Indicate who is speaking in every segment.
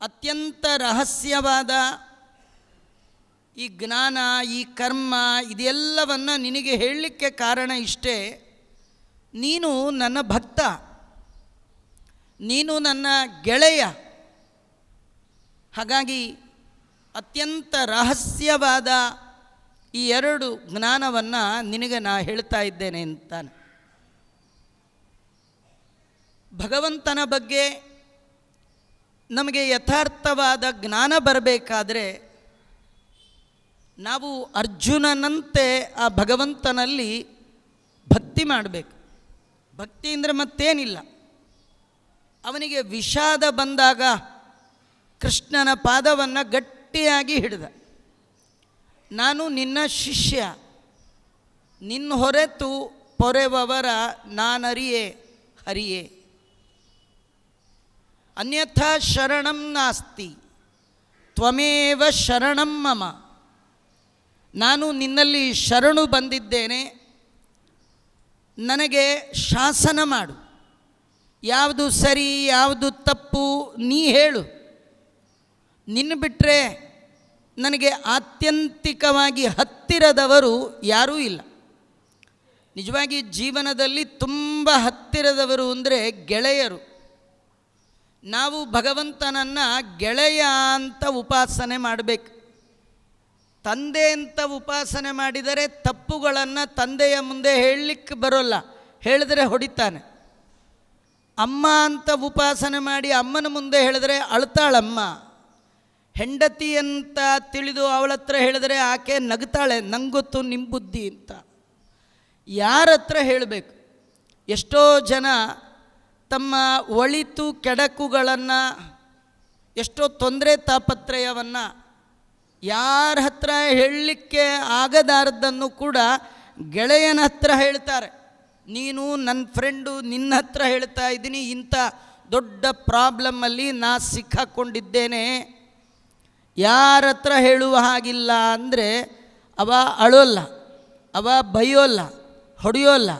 Speaker 1: ಅತ್ಯಂತ ರಹಸ್ಯವಾದ ಈ ಜ್ಞಾನ, ಈ ಕರ್ಮ ಇದೆಲ್ಲವನ್ನು ನಿನಗೆ ಹೇಳಲಿಕ್ಕೆ ಕಾರಣ ಇಷ್ಟೇ. ನೀನು ನನ್ನ ಭಕ್ತ. ನೀನು ನನ್ನ ಗೆಳೆಯ. ಹಾಗಾಗಿ ಅತ್ಯಂತ ರಹಸ್ಯವಾದ ಈ ಎರಡು ಜ್ಞಾನವನ್ನು ನಿನಗೆ ನಾ ಹೇಳ್ತಾ ಇದ್ದೇನೆ ಅಂತಾನೆ. ಭಗವಂತನ ಬಗ್ಗೆ ನಮಗೆ ಯಥಾರ್ಥವಾದ ಜ್ಞಾನ ಬರಬೇಕಾದ್ರೆ ನಾವು ಅರ್ಜುನನಂತೆ ಆ ಭಗವಂತನಲ್ಲಿ ಭಕ್ತಿ ಮಾಡಬೇಕು. ಭಕ್ತಿ ಅಂದರೆ ಮತ್ತೇನಿಲ್ಲ. ಅವನಿಗೆ ವಿಷಾದ ಬಂದಾಗ ಕೃಷ್ಣನ ಪಾದವನ್ನು ಗಟ್ಟಿಯಾಗಿ ಹಿಡಿದ. ನಾನು ನಿನ್ನ ಶಿಷ್ಯ. ನಿನ್ನ ಹೊರೆತು ಪೊರೆವವರ ನಾನರಿಯೇ, ಹರಿಯೇ. ಅನ್ಯಥಾ ಶರಣಂ ನಾಸ್ತಿ. ತ್ವಮೇವ ಶರಣಂ ಮಮ. ನಾನು ನಿನ್ನಲ್ಲಿ ಶರಣು ಬಂದಿದ್ದೇನೆ. ನನಗೆ ಶಾಸನ ಮಾಡು. ಯಾವುದು ಸರಿ, ಯಾವುದು ತಪ್ಪು, ನೀ ಹೇಳು. ನಿನ್ನ ಬಿಟ್ಟರೆ ನನಗೆ ಆತ್ಯಂತಿಕವಾಗಿ ಹತ್ತಿರದವರು ಯಾರೂ ಇಲ್ಲ. ನಿಜವಾಗಿ ಜೀವನದಲ್ಲಿ ತುಂಬ ಹತ್ತಿರದವರು ಅಂದರೆ ಗೆಳೆಯರು. ನಾವು ಭಗವಂತನನ್ನು ಗೆಳೆಯ ಅಂತ ಉಪಾಸನೆ ಮಾಡಬೇಕು. ತಂದೆ ಅಂತ ಉಪಾಸನೆ ಮಾಡಿದರೆ ತಪ್ಪುಗಳನ್ನು ತಂದೆಯ ಮುಂದೆ ಹೇಳಲಿಕ್ಕೆ ಬರೋಲ್ಲ, ಹೇಳಿದ್ರೆ ಹೊಡಿತಾನೆ. ಅಮ್ಮ ಅಂತ ಉಪಾಸನೆ ಮಾಡಿ ಅಮ್ಮನ ಮುಂದೆ ಹೇಳಿದ್ರೆ ಅಳ್ತಾಳಮ್ಮ. ಹೆಂಡತಿ ಅಂತ ತಿಳಿದು ಅವಳ ಹತ್ರ ಹೇಳಿದ್ರೆ ಆಕೆ ನಗ್ತಾಳೆ, ನಂಗೊತ್ತು ನಿಮ್ಮ ಬುದ್ಧಿ ಅಂತ. ಯಾರ ಹತ್ರ ಹೇಳಬೇಕು? ಎಷ್ಟೋ ಜನ ತಮ್ಮ ಒಳಿತು ಕೆಡಕುಗಳನ್ನು ಎಷ್ಟೋ ತೊಂದರೆ ತಾಪತ್ರಯವನ್ನು ಯಾರ ಹತ್ರ ಹೇಳಲಿಕ್ಕೆ ಆಗದಾರದ್ದನ್ನು ಕೂಡ ಗೆಳೆಯನ ಹತ್ರ ಹೇಳ್ತಾರೆ. ನೀನು ನನ್ನ ಫ್ರೆಂಡು ನಿನ್ನ ಹತ್ರ ಹೇಳ್ತಾ ಇದ್ದೀನಿ, ಇಂಥ ದೊಡ್ಡ ಪ್ರಾಬ್ಲಮ್ಮಲ್ಲಿ ನಾ ಸಿಕ್ಕಾಕ್ಕೊಂಡಿದ್ದೇನೆ ಯಾರ ಹತ್ರ ಹೇಳುವ ಹಾಗಿಲ್ಲ ಅಂದರೆ ಅವ ಅಳೋಲ್ಲ, ಅವ ಬೈಯೋಲ್ಲ, ಹೊಡೆಯೋಲ್ಲ.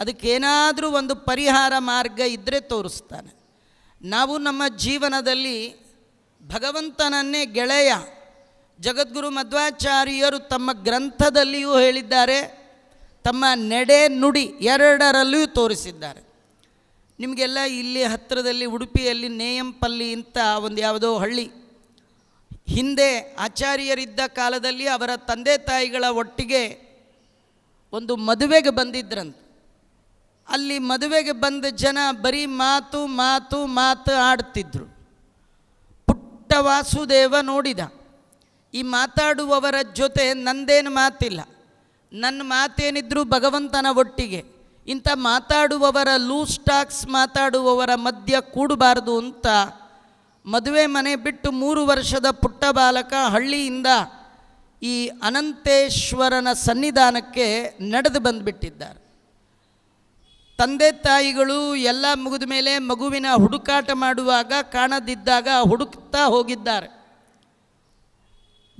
Speaker 1: ಅದಕ್ಕೇನಾದರೂ ಒಂದು ಪರಿಹಾರ ಮಾರ್ಗ ಇದ್ದರೆ ತೋರಿಸ್ತಾನೆ. ನಾವು ನಮ್ಮ ಜೀವನದಲ್ಲಿ ಭಗವಂತನನ್ನೇ ಗೆಳೆಯ, ಜಗದ್ಗುರು ಮಧ್ವಾಚಾರ್ಯರು ತಮ್ಮ ಗ್ರಂಥದಲ್ಲಿಯೂ ಹೇಳಿದ್ದಾರೆ, ತಮ್ಮ ನಡೆ ನುಡಿ ಎರಡರಲ್ಲಿಯೂ ತೋರಿಸಿದ್ದಾರೆ. ನಿಮಗೆಲ್ಲ ಇಲ್ಲಿ ಹತ್ತಿರದಲ್ಲಿ ಉಡುಪಿಯಲ್ಲಿ ನೇಯಂಪಲ್ಲಿ ಅಂತ ಒಂದು ಯಾವುದೋ ಹಳ್ಳಿ. ಹಿಂದೆ ಆಚಾರ್ಯರಿದ್ದ ಕಾಲದಲ್ಲಿ ಅವರ ತಂದೆ ತಾಯಿಗಳ ಒಟ್ಟಿಗೆ ಒಂದು ಮದುವೆಗೆ ಬಂದಿದ್ರಂತೆ. ಅಲ್ಲಿ ಮದುವೆಗೆ ಬಂದ ಜನ ಬರೀ ಮಾತು ಮಾತು ಮಾತು ಆಡ್ತಿದ್ರು. ಪುಟ್ಟ ವಾಸುದೇವ ನೋಡಿದ. ಈ ಮಾತಾಡುವವರ ಜೊತೆ ನಂದೇನು ಮಾತಿಲ್ಲ. ನನ್ನ ಮಾತೇನಿದ್ರೂ ಭಗವಂತನ ಒಟ್ಟಿಗೆ. ಇಂಥ ಮಾತಾಡುವವರ ಲೂಸ್ ಟಾಕ್ಸ್ ಮಾತಾಡುವವರ ಮಧ್ಯ ಕೂಡಬಾರ್ದು ಅಂತ ಮದುವೆ ಮನೆ ಬಿಟ್ಟು ಮೂರು ವರ್ಷದ ಪುಟ್ಟ ಬಾಲಕ ಹಳ್ಳಿಯಿಂದ ಈ ಅನಂತೇಶ್ವರನ ಸನ್ನಿಧಾನಕ್ಕೆ ನಡೆದು ಬಂದುಬಿಟ್ಟಿದ್ದಾರೆ. ತಂದೆ ತಾಯಿಗಳು ಎಲ್ಲ ಮುಗಿದ ಮೇಲೆ ಮಗುವಿನ ಹುಡುಕಾಟ ಮಾಡುವಾಗ ಕಾಣದಿದ್ದಾಗ ಹುಡುಕ್ತಾ ಹೋಗಿದ್ದಾರೆ.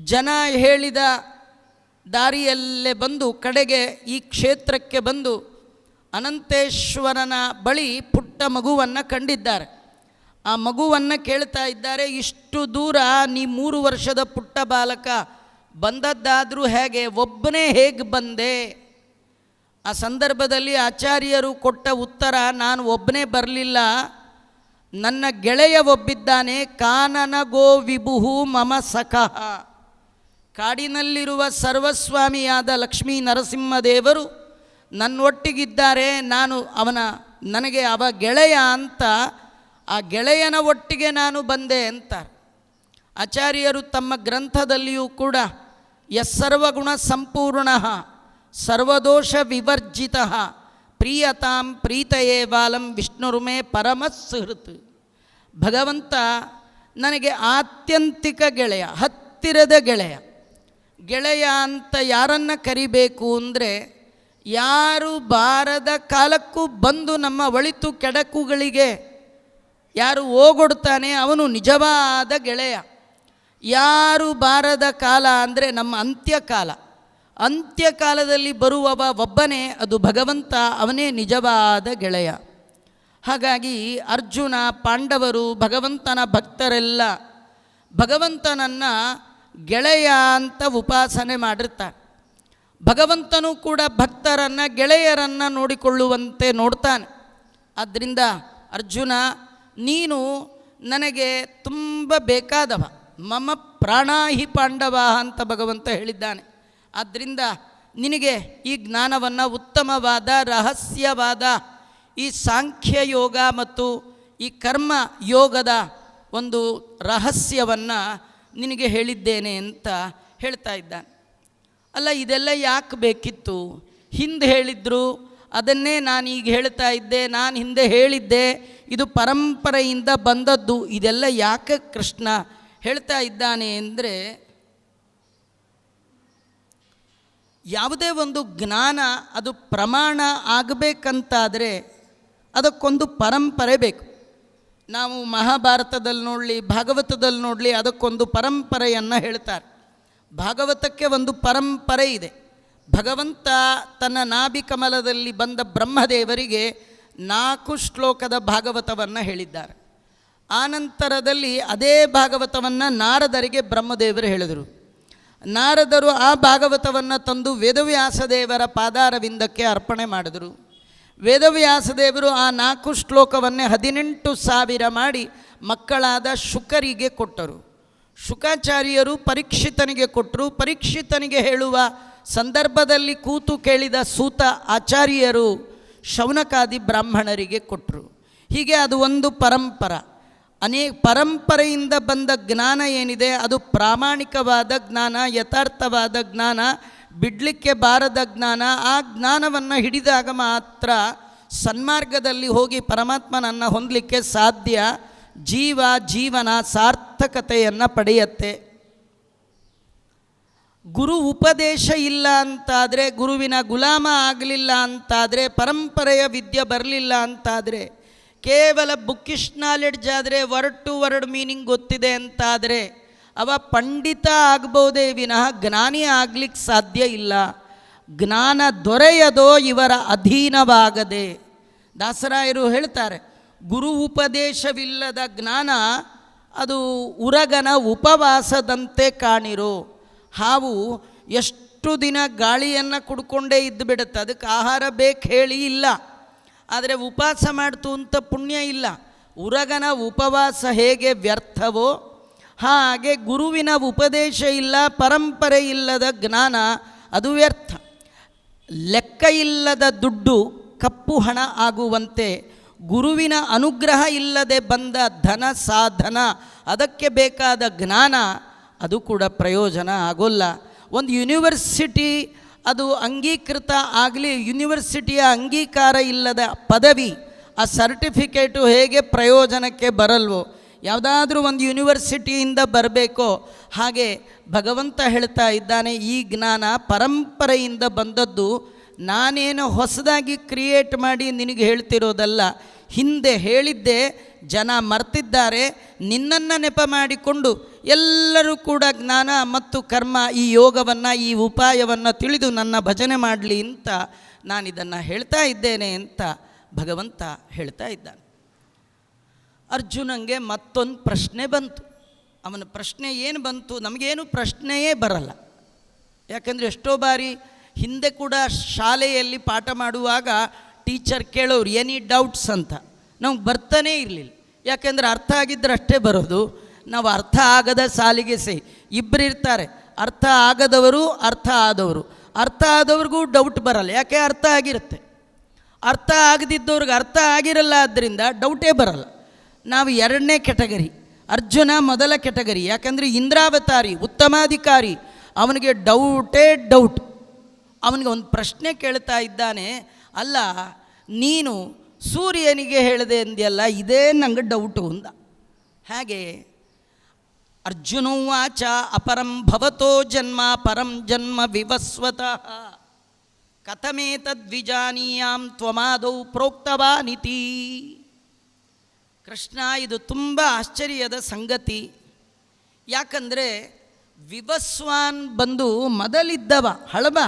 Speaker 1: ಜನ ಹೇಳಿದ ದಾರಿಯಲ್ಲೇ ಬಂದು ಕಡೆಗೆ ಈ ಕ್ಷೇತ್ರಕ್ಕೆ ಬಂದು ಅನಂತೇಶ್ವರನ ಬಳಿ ಪುಟ್ಟ ಮಗುವನ್ನು ಕಂಡಿದ್ದಾರೆ. ಆ ಮಗುವನ್ನು ಕೇಳ್ತಾ ಇದ್ದಾರೆ, ಇಷ್ಟು ದೂರ ನೀ ಮೂರು ವರ್ಷದ ಪುಟ್ಟ ಬಾಲಕ ಬಂದದ್ದಾದರೂ ಹೇಗೆ? ಒಬ್ಬನೇ ಹೇಗೆ ಬಂದೆ? ಆ ಸಂದರ್ಭದಲ್ಲಿ ಆಚಾರ್ಯರು ಕೊಟ್ಟ ಉತ್ತರ, ನಾನು ಒಬ್ಬನೇ ಬರಲಿಲ್ಲ. ನನ್ನ ಗೆಳೆಯ ಒಬ್ಬಿದ್ದಾನೆ. ಕಾನನ ಗೋ ವಿಭುಹು ಮಮ ಸಖಃ. ಕಾಡಿನಲ್ಲಿರುವ ಸರ್ವಸ್ವಾಮಿಯಾದ ಲಕ್ಷ್ಮೀ ನರಸಿಂಹದೇವರು, ನನ್ನೊಟ್ಟಿಗಿದ್ದಾರೆ. ನಾನು ಅವನ, ನನಗೆ ಅವ ಗೆಳೆಯ ಅಂತ, ಆ ಗೆಳೆಯನ ಒಟ್ಟಿಗೆ ನಾನು ಬಂದೆ ಅಂತಾರೆ. ಆಚಾರ್ಯರು ತಮ್ಮ ಗ್ರಂಥದಲ್ಲಿಯೂ ಕೂಡ, ಯಸ್ಸರ್ವಗುಣ ಸಂಪೂರ್ಣ. ಸರ್ವದೋಷ ವಿವರ್ಜಿತ ಪ್ರಿಯತಾಂ ಪ್ರೀತಯೇ ಬಾಲಂ ವಿಷ್ಣುರುಮೇ ಪರಮ ಸುಹೃತ್ ಭಗವಂತ ನನಗೆ ಆತ್ಯಂತಿಕ ಗೆಳೆಯ, ಹತ್ತಿರದ ಗೆಳೆಯ. ಗೆಳೆಯ ಅಂತ ಯಾರನ್ನು ಕರಿಬೇಕು ಅಂದರೆ ಯಾರು ಬಾರದ ಕಾಲಕ್ಕೂ ಬಂದು ನಮ್ಮ ಒಳಿತು ಕೆಡಕುಗಳಿಗೆ ಯಾರು ಓಗೊಡ್ತಾನೆ ಅವನು ನಿಜವಾದ ಗೆಳೆಯ. ಯಾರು ಬಾರದ ಕಾಲ ಅಂದರೆ ನಮ್ಮ ಅಂತ್ಯಕಾಲ. ಅಂತ್ಯಕಾಲದಲ್ಲಿ ಬರುವವ ಒಬ್ಬನೇ ಅದು ಭಗವಂತ, ಅವನೇ ನಿಜವಾದ ಗೆಳೆಯ. ಹಾಗಾಗಿ ಅರ್ಜುನ, ಪಾಂಡವರು, ಭಗವಂತನ ಭಕ್ತರೆಲ್ಲ ಭಗವಂತನನ್ನು ಗೆಳೆಯ ಅಂತ ಉಪಾಸನೆ ಮಾಡಿರ್ತಾರೆ. ಭಗವಂತನೂ ಕೂಡ ಭಕ್ತರನ್ನು, ಗೆಳೆಯರನ್ನು ನೋಡಿಕೊಳ್ಳುವಂತೆ ನೋಡ್ತಾನೆ. ಆದ್ದರಿಂದ ಅರ್ಜುನ, ನೀನು ನನಗೆ ತುಂಬ ಬೇಕಾದವ, ಮಮ ಪ್ರಾಣಾಹಿ ಪಾಂಡವ ಅಂತ ಭಗವಂತ ಹೇಳಿದ್ದಾನೆ. ಆದ್ದರಿಂದ ನಿನಗೆ ಈ ಜ್ಞಾನವನ್ನು ಉತ್ತಮವಾದ, ರಹಸ್ಯವಾದ ಈ ಸಾಂಖ್ಯ ಯೋಗ ಮತ್ತು ಈ ಕರ್ಮ ಯೋಗದ ಒಂದು ರಹಸ್ಯವನ್ನು ನಿನಗೆ ಹೇಳಿದ್ದೇನೆ ಅಂತ ಹೇಳ್ತಾ ಇದ್ದಾನೆ. ಅಲ್ಲ, ಇದೆಲ್ಲ ಯಾಕೆ ಬೇಕಿತ್ತು? ಹಿಂದೆ ಹೇಳಿದ್ರು, ಅದನ್ನೇ ನಾನು ಈಗ ಹೇಳ್ತಾ ಇದ್ದೆ, ನಾನು ಹಿಂದೆ ಹೇಳಿದ್ದೆ, ಇದು ಪರಂಪರೆಯಿಂದ ಬಂದದ್ದು, ಇದೆಲ್ಲ ಯಾಕೆ ಕೃಷ್ಣ ಹೇಳ್ತಾ ಇದ್ದಾನೆ ಅಂದರೆ ಯಾವುದೇ ಒಂದು ಜ್ಞಾನ ಅದು ಪ್ರಮಾಣ ಆಗಬೇಕಂತಾದರೆ ಅದಕ್ಕೊಂದು ಪರಂಪರೆ ಬೇಕು. ನಾವು ಮಹಾಭಾರತದಲ್ಲಿ ನೋಡಲಿ, ಭಾಗವತದಲ್ಲಿ ನೋಡಲಿ, ಅದಕ್ಕೊಂದು ಪರಂಪರೆಯನ್ನು ಹೇಳ್ತಾರೆ. ಭಾಗವತಕ್ಕೆ ಒಂದು ಪರಂಪರೆ ಇದೆ. ಭಗವಂತ ತನ್ನ ನಾಭಿಕಮಲದಲ್ಲಿ ಬಂದ ಬ್ರಹ್ಮದೇವರಿಗೆ ನಾಲ್ಕು ಶ್ಲೋಕದ ಭಾಗವತವನ್ನು ಹೇಳಿದ್ದಾರೆ. ಆನಂತರದಲ್ಲಿ ಅದೇ ಭಾಗವತವನ್ನು ನಾರದರಿಗೆ ಬ್ರಹ್ಮದೇವರು ಹೇಳಿದರು. ನಾರದರು ಆ ಭಾಗವತವನ್ನು ತಂದು ವೇದವ್ಯಾಸ ದೇವರ ಪಾದಾರವಿಂದಕ್ಕೆ ಅರ್ಪಣೆ ಮಾಡಿದರು. ವೇದವ್ಯಾಸ ದೇವರು ಆ ನಾಲ್ಕು ಶ್ಲೋಕವನ್ನೇ ಹದಿನೆಂಟು ಸಾವಿರ ಮಾಡಿ ಮಕ್ಕಳಾದ ಶುಕರಿಗೆ ಕೊಟ್ಟರು. ಶುಕಾಚಾರ್ಯರು ಪರೀಕ್ಷಿತನಿಗೆ ಕೊಟ್ಟರು ಪರೀಕ್ಷಿತನಿಗೆ ಹೇಳುವ ಸಂದರ್ಭದಲ್ಲಿ ಕೂತು ಕೇಳಿದ ಸೂತ ಆಚಾರ್ಯರು ಶೌನಕಾದಿ ಬ್ರಾಹ್ಮಣರಿಗೆ ಕೊಟ್ಟರು ಹೀಗೆ ಅದು ಒಂದು ಪರಂಪರ. ಅನೇಕ ಪರಂಪರೆಯಿಂದ ಬಂದ ಜ್ಞಾನ ಏನಿದೆ? ಅದು ಪ್ರಾಮಾಣಿಕವಾದ ಜ್ಞಾನ, ಯಥಾರ್ಥವಾದ ಜ್ಞಾನ, ಬಿಡಲಿಕ್ಕೆ ಬಾರದ ಜ್ಞಾನ. ಆ ಜ್ಞಾನವನ್ನು ಹಿಡಿದಾಗ ಮಾತ್ರ ಸನ್ಮಾರ್ಗದಲ್ಲಿ ಹೋಗಿ ಪರಮಾತ್ಮನನ್ನು ಹೊಂದಲಿಕ್ಕೆ ಸಾಧ್ಯ. ಜೀವ, ಜೀವನ ಸಾರ್ಥಕತೆಯನ್ನು ಪಡೆಯತ್ತೆ. ಗುರು ಉಪದೇಶ ಇಲ್ಲ ಅಂತಾದರೆ, ಗುರುವಿನ ಗುಲಾಮ ಆಗಲಿಲ್ಲ ಅಂತಾದರೆ, ಪರಂಪರೆಯ ವಿದ್ಯೆ ಬರಲಿಲ್ಲ ಅಂತಾದರೆ ಕೇವಲ ಬುಕ್ಕಿಶ್ ನಾಲೆಡ್ಜ್ ಆದರೆ ವರ್ಡ್ ಟು ವರ್ಡ್ ಮೀನಿಂಗ್ ಗೊತ್ತಿದೆ ಅಂತಾದರೆ ಅವ ಪಂಡಿತ ಆಗ್ಬೋದೇ ವಿನಃ ಜ್ಞಾನಿ ಆಗ್ಲಿಕ್ಕೆ ಸಾಧ್ಯ ಇಲ್ಲ. ಜ್ಞಾನ ದೊರೆಯದೋ ಇವರ ಅಧೀನವಾಗದೆ. ದಾಸರಾಯರು ಹೇಳ್ತಾರೆ, ಗುರು ಉಪದೇಶವಿಲ್ಲದ ಜ್ಞಾನ ಅದು ಉರಗನ ಉಪವಾಸದಂತೆ ಕಾಣಿರೋ. ಹಾವು ಎಷ್ಟು ದಿನ ಗಾಳಿಯನ್ನು ಕುಡ್ಕೊಂಡೇ ಇದ್ದು ಬಿಡುತ್ತೆ ಅದಕ್ಕೆ ಆಹಾರ ಬೇಕು ಹೇಳಿ ಇಲ್ಲ. ಆದರೆ ಉಪವಾಸ ಮಾಡ್ತು ಅಂತ ಪುಣ್ಯ ಇಲ್ಲ. ಉರಗನ ಉಪವಾಸ ಹೇಗೆ ವ್ಯರ್ಥವೋ ಹಾಗೆ ಗುರುವಿನ ಉಪದೇಶ ಇಲ್ಲ, ಪರಂಪರೆ ಇಲ್ಲದ ಜ್ಞಾನ ಅದು ವ್ಯರ್ಥ. ಲೆಕ್ಕ ಇಲ್ಲದ ದುಡ್ಡು ಕಪ್ಪು ಹಣ ಆಗುವಂತೆ ಗುರುವಿನ ಅನುಗ್ರಹ ಇಲ್ಲದೆ ಬಂದ ಧನ ಸಾಧನ, ಅದಕ್ಕೆ ಬೇಕಾದ ಜ್ಞಾನ ಅದು ಕೂಡ ಪ್ರಯೋಜನ ಆಗೋಲ್ಲ. ಒಂದು ಯೂನಿವರ್ಸಿಟಿ ಅದು ಅಂಗೀಕೃತ ಆಗಲಿ ಯೂನಿವರ್ಸಿಟಿಯ ಅಂಗೀಕಾರ ಇಲ್ಲದ ಪದವಿ, ಆ ಸರ್ಟಿಫಿಕೇಟು ಹೇಗೆ ಪ್ರಯೋಜನಕ್ಕೆ ಬರಲ್ವೋ, ಯಾವುದಾದ್ರೂ ಒಂದು ಯೂನಿವರ್ಸಿಟಿಯಿಂದ ಬರಬೇಕೋ, ಹಾಗೆ ಭಗವಂತ ಹೇಳ್ತಾ ಇದ್ದಾನೆ, ಈ ಜ್ಞಾನ ಪರಂಪರೆಯಿಂದ ಬಂದದ್ದು ನಾನೇನು ಹೊಸದಾಗಿ ಕ್ರಿಯೇಟ್ ಮಾಡಿ ನಿನಗೆ ಹೇಳ್ತಿರೋದಲ್ಲ. ಹಿಂದೆ ಹೇಳಿದ್ದೆ, ಜನ ಮರ್ತಿದ್ದಾರೆ, ನಿನ್ನನ್ನು ನೆಪ ಮಾಡಿಕೊಂಡು ಎಲ್ಲರೂ ಕೂಡ ಜ್ಞಾನ ಮತ್ತು ಕರ್ಮ ಈ ಯೋಗವನ್ನು, ಈ ಉಪಾಯವನ್ನು ತಿಳಿದು ನನ್ನ ಭಜನೆ ಮಾಡಲಿ ಅಂತ ನಾನಿದನ್ನು ಹೇಳ್ತಾ ಇದ್ದೇನೆ ಅಂತ ಭಗವಂತ ಹೇಳ್ತಾ ಇದ್ದಾನೆ. ಅರ್ಜುನಂಗೆ ಮತ್ತೊಂದು ಪ್ರಶ್ನೆ ಬಂತು. ಅವನ ಪ್ರಶ್ನೆ ಏನು ಬಂತು? ನಮಗೇನು ಪ್ರಶ್ನೆಯೇ ಬರಲ್ಲ. ಯಾಕಂದರೆ ಎಷ್ಟೋ ಬಾರಿ ಹಿಂದೆ ಕೂಡ ಶಾಲೆಯಲ್ಲಿ ಪಾಠ ಮಾಡುವಾಗ ಟೀಚರ್ ಕೇಳೋರು ಎನಿ ಡೌಟ್ಸ್ ಅಂತ. ನಮ್ಗೆ ಬರ್ತಾನೇ ಇರಲಿಲ್ಲ. ಯಾಕೆಂದರೆ ಅರ್ಥ ಆಗಿದ್ದರೆ ಅಷ್ಟೇ ಬರೋದು. ನಾವು ಅರ್ಥ ಆಗದ ಸಾಲಿಗೆ ಸೇ. ಇಬ್ಬರು ಇರ್ತಾರೆ. ಅರ್ಥ ಆಗದವರು ಅರ್ಥ ಆದವರು. ಅರ್ಥ ಆದವ್ರಿಗೂ ಡೌಟ್ ಬರಲ್ಲ. ಯಾಕೆ ಅರ್ಥ ಆಗಿರುತ್ತೆ? ಅರ್ಥ ಆಗದಿದ್ದವ್ರಿಗೆ ಅರ್ಥ ಆಗಿರಲ್ಲ ಆದ್ದರಿಂದ ಡೌಟೇ ಬರಲ್ಲ. ನಾವು ಎರಡನೇ ಕೆಟಗರಿ ಅರ್ಜುನ ಮೊದಲ ಕೆಟಗರಿ ಯಾಕಂದರೆ ಇಂದ್ರಾವತಾರಿ, ಉತ್ತಮಾಧಿಕಾರಿ. ಅವನಿಗೆ ಡೌಟೇ ಡೌಟ್ ಅವನಿಗೆ ಒಂದು ಪ್ರಶ್ನೆ ಕೇಳ್ತಾ ಇದ್ದಾನೆ. ಅಲ್ಲ, ನೀನು ಸೂರ್ಯನಿಗೆ ಹೇಳಿದೆ ಅಂದ್ಯಲ್ಲ, ಇದೇ ನನಗೆ ಡೌಟು ಅಂದ. ಹಾಗೆ ಅರ್ಜುನೋವಾಚ ಅಪರಂ ಭವತೋ ಜನ್ಮ, ಪರಂ ಜನ್ಮ ವಿವಸ್ವತಃ. ಕಥಮೇತದ್ವಿಜಾನೀಯಾಂ ತ್ವಮಾದೌ ಪ್ರೋಕ್ತವಾನಿತಿ. ಕೃಷ್ಣ, ಇದು ತುಂಬ ಆಶ್ಚರ್ಯದ ಸಂಗತಿ. ಯಾಕಂದರೆ ವಿವಸ್ವಾನ್ ಬಂದು ಮೊದಲಿದ್ದವ, ಹಳಬ.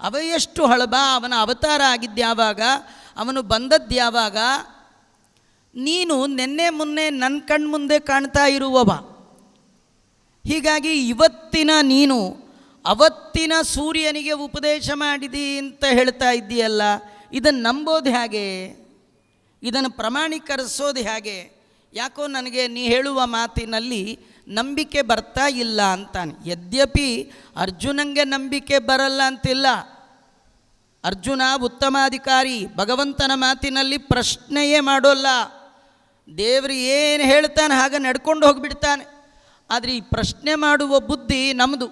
Speaker 1: ಅವ ಎಷ್ಟು ಹಳಬ, ಅವನ ಅವತಾರ ಆಗಿದ್ದ್ಯಾವಾಗ ಅವನು ಬಂದದ್ದ್ಯಾವಾಗ ನೀನು ನಿನ್ನೆ ಮೊನ್ನೆ ನನ್ನ ಕಣ್ಮುಂದೆ ಕಾಣ್ತಾ ಇರುವವ. ಹೀಗಾಗಿ ಇವತ್ತಿನ ನೀನು, ಅವತ್ತಿನ ಸೂರ್ಯನಿಗೆ ಉಪದೇಶ ಮಾಡಿದಿ ಅಂತ ಹೇಳ್ತಾ ಇದ್ದೀಯಲ್ಲ ಇದನ್ನು ನಂಬೋದು ಹೇಗೆ? ಇದನ್ನು ಪ್ರಮಾಣೀಕರಿಸೋದು ಹೇಗೆ? ಯಾಕೋ ನನಗೆ ನೀ ಹೇಳುವ ಮಾತಿನಲ್ಲಿ ನಂಬಿಕೆ ಬರ್ತಾ ಇಲ್ಲ ಅಂತಾನೆ. ಯದ್ಯಪಿ ಅರ್ಜುನಂಗೆ ನಂಬಿಕೆ ಬರಲ್ಲ ಅಂತಿಲ್ಲ. ಅರ್ಜುನ ಉತ್ತಮಾಧಿಕಾರಿ, ಭಗವಂತನ ಮಾತಿನಲ್ಲಿ ಪ್ರಶ್ನೆಯೇ ಮಾಡೋಲ್ಲ. ದೇವರು ಏನು ಹೇಳ್ತಾನೆ ಹಾಗೆ ನಡ್ಕೊಂಡು ಹೋಗಿಬಿಡ್ತಾನೆ. ಆದರೆ ಈ ಪ್ರಶ್ನೆ ಮಾಡುವ ಬುದ್ಧಿ ನಮ್ಮದು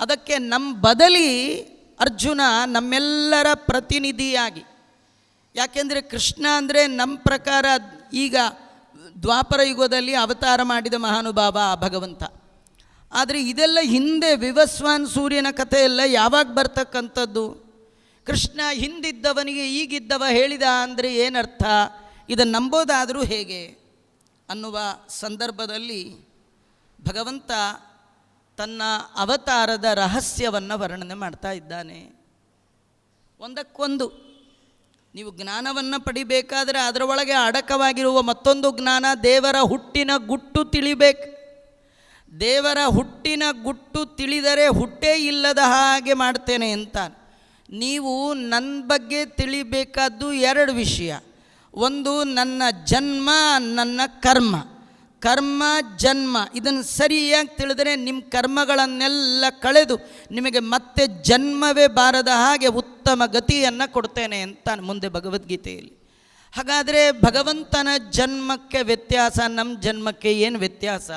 Speaker 1: ಅದಕ್ಕೆ ನಮ್ಮ ಬದಲಿ ಅರ್ಜುನ ನಮ್ಮೆಲ್ಲರ ಪ್ರತಿನಿಧಿಯಾಗಿ. ಯಾಕೆಂದರೆ ಕೃಷ್ಣ ಅಂದರೆ ನಮ್ಮ ಪ್ರಕಾರ ಈಗ ದ್ವಾಪರ ಯುಗದಲ್ಲಿ ಅವತಾರ ಮಾಡಿದ ಮಹಾನುಭಾವ ಭಗವಂತ. ಆದರೆ ಇದೆಲ್ಲ ಹಿಂದೆ ವಿವಸ್ವಾನ್ ಸೂರ್ಯನ ಕಥೆ ಎಲ್ಲ ಯಾವಾಗ ಬರ್ತಕ್ಕಂಥದ್ದು? ಕೃಷ್ಣ ಹಿಂದಿದ್ದವನಿಗೆ ಈಗಿದ್ದವ ಹೇಳಿದ ಅಂದರೆ ಏನರ್ಥ? ಇದನ್ನು ನಂಬೋದಾದರೂ ಹೇಗೆ ಅನ್ನುವ ಸಂದರ್ಭದಲ್ಲಿ ಭಗವಂತ ತನ್ನ ಅವತಾರದ ರಹಸ್ಯವನ್ನು ವರ್ಣನೆ ಮಾಡ್ತಾ ಇದ್ದಾನೆ. ಒಂದಕ್ಕೊಂದು, ನೀವು ಜ್ಞಾನವನ್ನು ಪಡಿಬೇಕಾದರೆ ಅದರೊಳಗೆ ಅಡಕವಾಗಿರುವ ಮತ್ತೊಂದು ಜ್ಞಾನ, ದೇವರ ಹುಟ್ಟಿನ ಗುಟ್ಟು ತಿಳಿಬೇಕು. ದೇವರ ಹುಟ್ಟಿನ ಗುಟ್ಟು ತಿಳಿದರೆ ಹುಟ್ಟೇ ಇಲ್ಲದ ಹಾಗೆ ಮಾಡ್ತೇನೆ ಅಂತ ನೀವು ನನ್ನ ಬಗ್ಗೆ ತಿಳಿಬೇಕಾದ್ದು ಎರಡು ವಿಷಯ. ಒಂದು, ನನ್ನ ಜನ್ಮ, ನನ್ನ ಕರ್ಮ. ಕರ್ಮ, ಜನ್ಮ. ಇದನ್ನು ಸರಿಯಾಗಿ ತಿಳಿದರೆ ನಿಮ್ಮ ಕರ್ಮಗಳನ್ನೆಲ್ಲ ಕಳೆದು ನಿಮಗೆ ಮತ್ತೆ ಜನ್ಮವೇ ಬಾರದ ಹಾಗೆ ಉತ್ತಮ ಗತಿಯನ್ನು ಕೊಡ್ತೇನೆ ಅಂತ ಮುಂದೆ ಭಗವದ್ಗೀತೆಯಲ್ಲಿ. ಹಾಗಾದರೆ ಭಗವಂತನ ಜನ್ಮಕ್ಕೆ ವ್ಯತ್ಯಾಸ ನಮ್ಮ ಜನ್ಮಕ್ಕೆ ಏನು ವ್ಯತ್ಯಾಸ?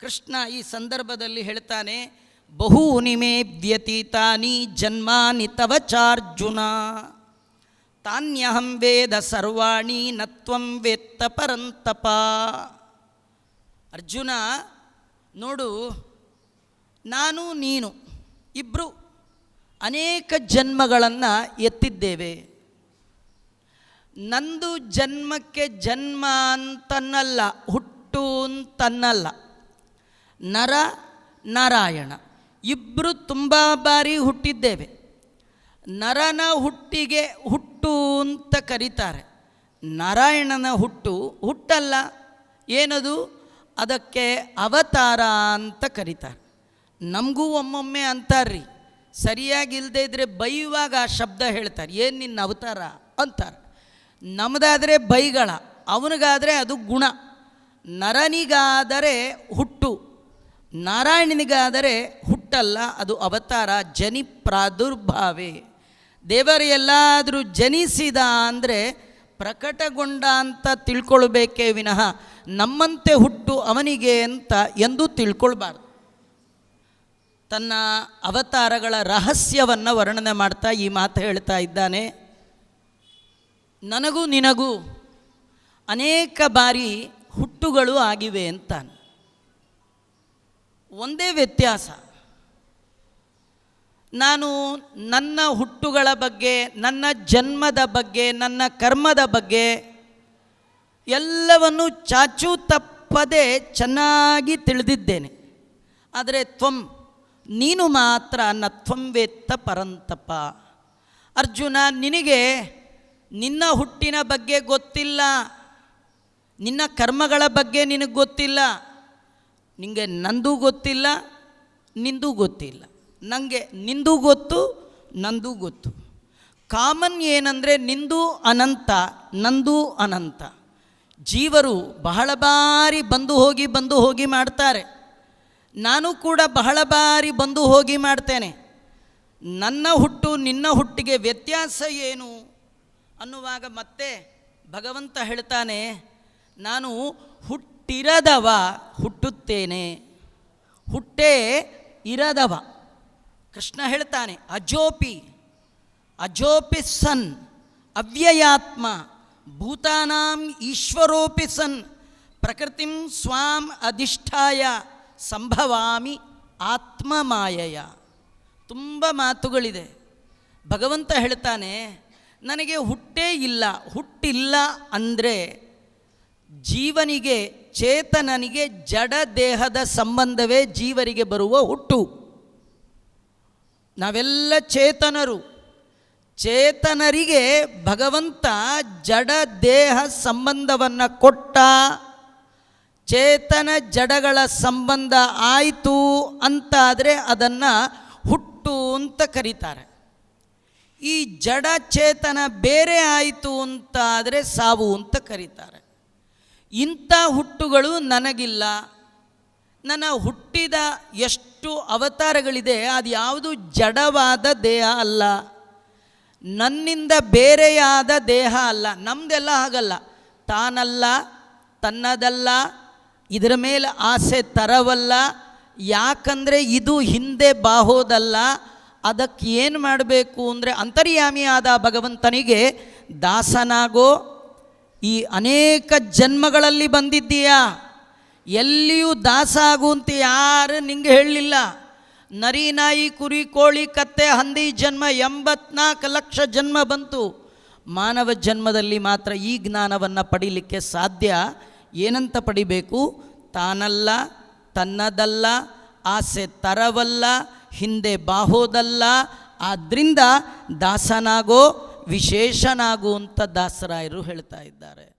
Speaker 1: ಕೃಷ್ಣ ಈ ಸಂದರ್ಭದಲ್ಲಿ ಹೇಳ್ತಾನೆ, ಬಹು ಮೇ ವ್ಯತೀತಾನಿ ಜನ್ಮಾನಿ ತವ ಚಾರ್ಜುನ. ತಾನ್ಯಹಂ ವೇದ ಸರ್ವಾಣಿ ನತ್ವಂ ವೇತ್ತ ಪರಂತಪ. ಅರ್ಜುನ, ನೋಡು, ನಾನು, ನೀನು ಇಬ್ಬರು ಅನೇಕ ಜನ್ಮಗಳನ್ನು ಎತ್ತಿದ್ದೇವೆ. ನಂದು ಜನ್ಮಕ್ಕೆ ಜನ್ಮ ಅಂತನ್ನಲ್ಲ, ಹುಟ್ಟು ಅಂತನ್ನಲ್ಲ. ನರ, ನಾರಾಯಣ ಇಬ್ಬರು ತುಂಬ ಬಾರಿ ಹುಟ್ಟಿದ್ದೇವೆ. ನರನ ಹುಟ್ಟಿಗೆ ಹುಟ್ಟು ಅಂತ ಕರೀತಾರೆ. ನಾರಾಯಣನ ಹುಟ್ಟು ಹುಟ್ಟಲ್ಲ, ಏನದು? ಅದಕ್ಕೆ ಅವತಾರ ಅಂತ ಕರೀತಾರೆ. ನಮಗೂ ಒಮ್ಮೊಮ್ಮೆ ಅಂತಾರ್ರಿ ಸರಿಯಾಗಿಲ್ಲದೆ ಇದ್ದರೆ ಬೈಯುವಾಗ ಆ ಶಬ್ದ ಹೇಳ್ತಾರೆ. ಏನು ನಿನ್ನ ಅವತಾರ ಅಂತಾರೆ. ನಮ್ಮದಾದರೆ ಬೈಗಳ, ಅವನಿಗಾದರೆ ಅದು ಗುಣ. ನರನಿಗಾದರೆ ಹುಟ್ಟು, ನಾರಾಯಣನಿಗಾದರೆ ಹುಟ್ಟಲ್ಲ, ಅದು ಅವತಾರ ಜನಿ ಪ್ರಾದುರ್ಭಾವೇ ದೇವರು ಎಲ್ಲಾದರೂ ಜನಿಸಿದ ಅಂದರೆ ಪ್ರಕಟಗೊಂಡ ಅಂತ ತಿಳ್ಕೊಳ್ಬೇಕೇ ವಿನಃ ನಮ್ಮಂತೆ ಹುಟ್ಟು ಅವನಿಗೆ ಅಂತ ಎಂದು ತಿಳ್ಕೊಳ್ಬಾರ್ದು. ತನ್ನ ಅವತಾರಗಳ ರಹಸ್ಯವನ್ನು ವರ್ಣನೆ ಮಾಡ್ತಾ ಈ ಮಾತು ಹೇಳ್ತಾ ಇದ್ದಾನೆ. ನನಗೂ ನಿನಗೂ ಅನೇಕ ಬಾರಿ ಹುಟ್ಟುಗಳು ಆಗಿವೆ ಅಂತಾನೆ. ಒಂದೇ ವ್ಯತ್ಯಾಸ. ನಾನು ನನ್ನ ಹುಟ್ಟುಗಳ ಬಗ್ಗೆ, ನನ್ನ ಜನ್ಮದ ಬಗ್ಗೆ, ನನ್ನ ಕರ್ಮದ ಬಗ್ಗೆ ಎಲ್ಲವನ್ನು ಚಾಚು ತಪ್ಪದೆ ಚೆನ್ನಾಗಿ ತಿಳಿದಿದ್ದೇನೆ. ಆದರೆ ತ್ವಂ, ನೀನು ಮಾತ್ರ ನ ತ್ವಂವೇತ್ತ ಪರಂತಪ. ಅರ್ಜುನ, ನಿನಗೆ ನಿನ್ನ ಹುಟ್ಟಿನ ಬಗ್ಗೆ ಗೊತ್ತಿಲ್ಲ. ನಿನ್ನ ಕರ್ಮಗಳ ಬಗ್ಗೆ ನಿನಗೆ ಗೊತ್ತಿಲ್ಲ. ನಿಮಗೆ ನಂದು ಗೊತ್ತಿಲ್ಲ, ನಿಂದು ಗೊತ್ತಿಲ್ಲ. ನನಗೆ ನಿಂದು ಗೊತ್ತು, ನಂದು ಗೊತ್ತು. ಕಾಮನ್ ಏನಂದರೆ ನಿಂದು ಅನಂತ, ನಂದು ಅನಂತ. ಜೀವರು ಬಹಳ ಬಾರಿ ಬಂದು ಹೋಗಿ ಬಂದು ಹೋಗಿ ಮಾಡ್ತಾರೆ. ನಾನು ಕೂಡ ಬಹಳ ಬಾರಿ ಬಂದು ಹೋಗಿ ಮಾಡ್ತೇನೆ. ನನ್ನ ಹುಟ್ಟು, ನಿನ್ನ ಹುಟ್ಟಿಗೆ ವ್ಯತ್ಯಾಸ ಏನು? ಅನ್ನುವಾಗ ಮತ್ತೆ ಭಗವಂತ ಹೇಳ್ತಾನೆ, ನಾನು ಹುಟ್ಟಿರದವ ಹುಟ್ಟುತ್ತೇನೆ. ಹುಟ್ಟೇ ಇರದವ. ಕೃಷ್ಣ ಹೇಳ್ತಾನೆ, ಅಜೋಪಿ ಅಜೋಪಿ ಸನ್, ಅವ್ಯಯಾತ್ಮ, ಭೂತಾನಾಂ ಈಶ್ವರೋಪಿ ಸನ್, ಪ್ರಕೃತಿಂ ಸ್ವಾಂ ಅಧಿಷ್ಠಾಯ, ಸಂಭವಾಮಿ ಆತ್ಮಮಾಯಯ. ತುಂಬ ಮಾತುಗಳಿದೆ. ಭಗವಂತ ಹೇಳ್ತಾನೆ, ನನಗೆ ಹುಟ್ಟೇ ಇಲ್ಲ, ಹುಟ್ಟಿಲ್ಲ ಅಂದರೆ ಜೀವನಿಗೆ, ಚೇತನನಿಗೆ ಜಡ ದೇಹದ ಸಂಬಂಧವೇ ಜೀವರಿಗೆ ಬರುವ ಹುಟ್ಟು. ನಾವೆಲ್ಲ ಚೇತನರು. ಚೇತನರಿಗೆ ಭಗವಂತ ಜಡ ದೇಹ ಸಂಬಂಧವನ್ನು ಕೊಟ್ಟ. ಚೇತನ ಜಡಗಳ ಸಂಬಂಧ ಆಯಿತು ಅಂತಾದರೆ ಅದನ್ನು ಹುಟ್ಟು ಅಂತ ಕರೀತಾರೆ. ಈ ಜಡ ಚೇತನ ಬೇರೆ ಆಯಿತು ಅಂತಾದರೆ ಸಾವು ಅಂತ ಕರೀತಾರೆ. ಇಂಥ ಹುಟ್ಟುಗಳು ನನಗಿಲ್ಲ. ನನ್ನ ಹುಟ್ಟಿದ ಎಷ್ಟು ಅವತಾರಗಳಿದೆ, ಅದು ಯಾವುದು ಜಡವಾದ ದೇಹ ಅಲ್ಲ. ನನ್ನಿಂದ ಬೇರೆಯಾದ ದೇಹ ಅಲ್ಲ. ನಮ್ಮದೆಲ್ಲ ಹಾಗಲ್ಲ. ತಾನಲ್ಲ, ತನ್ನದಲ್ಲ, ಇದರ ಮೇಲೆ ಆಸೆ ತರವಲ್ಲ. ಯಾಕಂದರೆ ಇದು ಹಿಂದೆ ಬಾಹೋದಲ್ಲ. ಅದಕ್ಕೆ ಏನು ಮಾಡಬೇಕು ಅಂದರೆ ಅಂತರ್ಯಾಮಿಯಾದ ಭಗವಂತನಿಗೆ ದಾಸನಾಗೋ ಈ ಅನೇಕ ಜನ್ಮಗಳಲ್ಲಿ ಬಂದಿದ್ದೀಯಾ? ಎಲ್ಲಿಯೂ ದಾಸ ಆಗು ಅಂತ ಯಾರು ನಿಂಗೆ ಹೇಳಲಿಲ್ಲ. ನರಿ ನಾಯಿ, ಕುರಿ, ಕೋಳಿ, ಕತ್ತೆ, ಹಂದಿ ಜನ್ಮ, ಎಂಬತ್ನಾಲ್ಕು ಲಕ್ಷ ಜನ್ಮ ಬಂತು. ಮಾನವ ಜನ್ಮದಲ್ಲಿ ಮಾತ್ರ ಈ ಜ್ಞಾನವನ್ನು ಪಡೀಲಿಕ್ಕೆ ಸಾಧ್ಯ? ಏನಂತ ಪಡಿಬೇಕು? ತಾನಲ್ಲ, ತನ್ನದಲ್ಲ, ಆಸೆ ತರವಲ್ಲ, ಹಿಂದೆ ಬಾಹೋದಲ್ಲ ಆದ್ದರಿಂದ ದಾಸನಾಗೋ, ವಿಶೇಷನಾಗು ಅಂತ ದಾಸರಾಯರು ಹೇಳ್ತಾ ಇದ್ದಾರೆ.